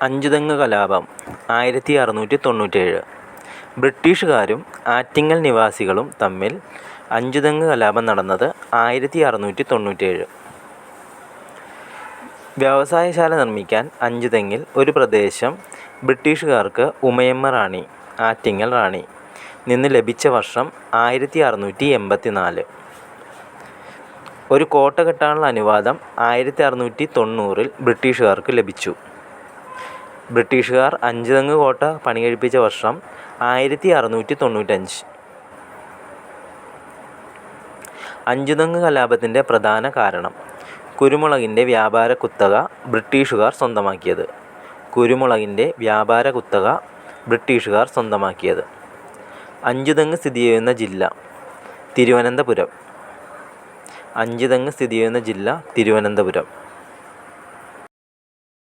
അഞ്ചുതെങ്ങ് കലാപം ആയിരത്തി അറുന്നൂറ്റി തൊണ്ണൂറ്റേഴ് ബ്രിട്ടീഷുകാരും ആറ്റിങ്ങൽ നിവാസികളും തമ്മിൽ അഞ്ചുതെങ്ങ് കലാപം നടന്നത് ആയിരത്തി അറുന്നൂറ്റി തൊണ്ണൂറ്റേഴ് വ്യവസായശാല നിർമ്മിക്കാൻ അഞ്ചുതെങ്ങിൽ ഒരു പ്രദേശം ബ്രിട്ടീഷുകാർക്ക് ഉമയമ്മ റാണി ആറ്റിങ്ങൽ റാണി നിന്ന് ലഭിച്ച വർഷം ആയിരത്തി അറുന്നൂറ്റി എൺപത്തി നാല് ഒരു കോട്ട കെട്ടാനുള്ള അനുവാദം ആയിരത്തി അറുന്നൂറ്റി തൊണ്ണൂറിൽ ബ്രിട്ടീഷുകാർക്ക് ലഭിച്ചു. ബ്രിട്ടീഷുകാർ അഞ്ചുതെങ്ങ് കോട്ട പണികഴിപ്പിച്ച വർഷം ആയിരത്തി അറുന്നൂറ്റി തൊണ്ണൂറ്റഞ്ച് അഞ്ചുതെങ്ങ് കലാപത്തിന്റെ പ്രധാന കാരണം കുരുമുളകിന്റെ വ്യാപാര കുത്തക ബ്രിട്ടീഷുകാർ സ്വന്തമാക്കിയത്. കുരുമുളകിന്റെ വ്യാപാര കുത്തക ബ്രിട്ടീഷുകാർ സ്വന്തമാക്കിയത്. അഞ്ചുതെങ്ങ് സ്ഥിതി ചെയ്യുന്ന ജില്ല തിരുവനന്തപുരം. അഞ്ചുതെങ്ങ് സ്ഥിതി ചെയ്യുന്ന ജില്ല തിരുവനന്തപുരം.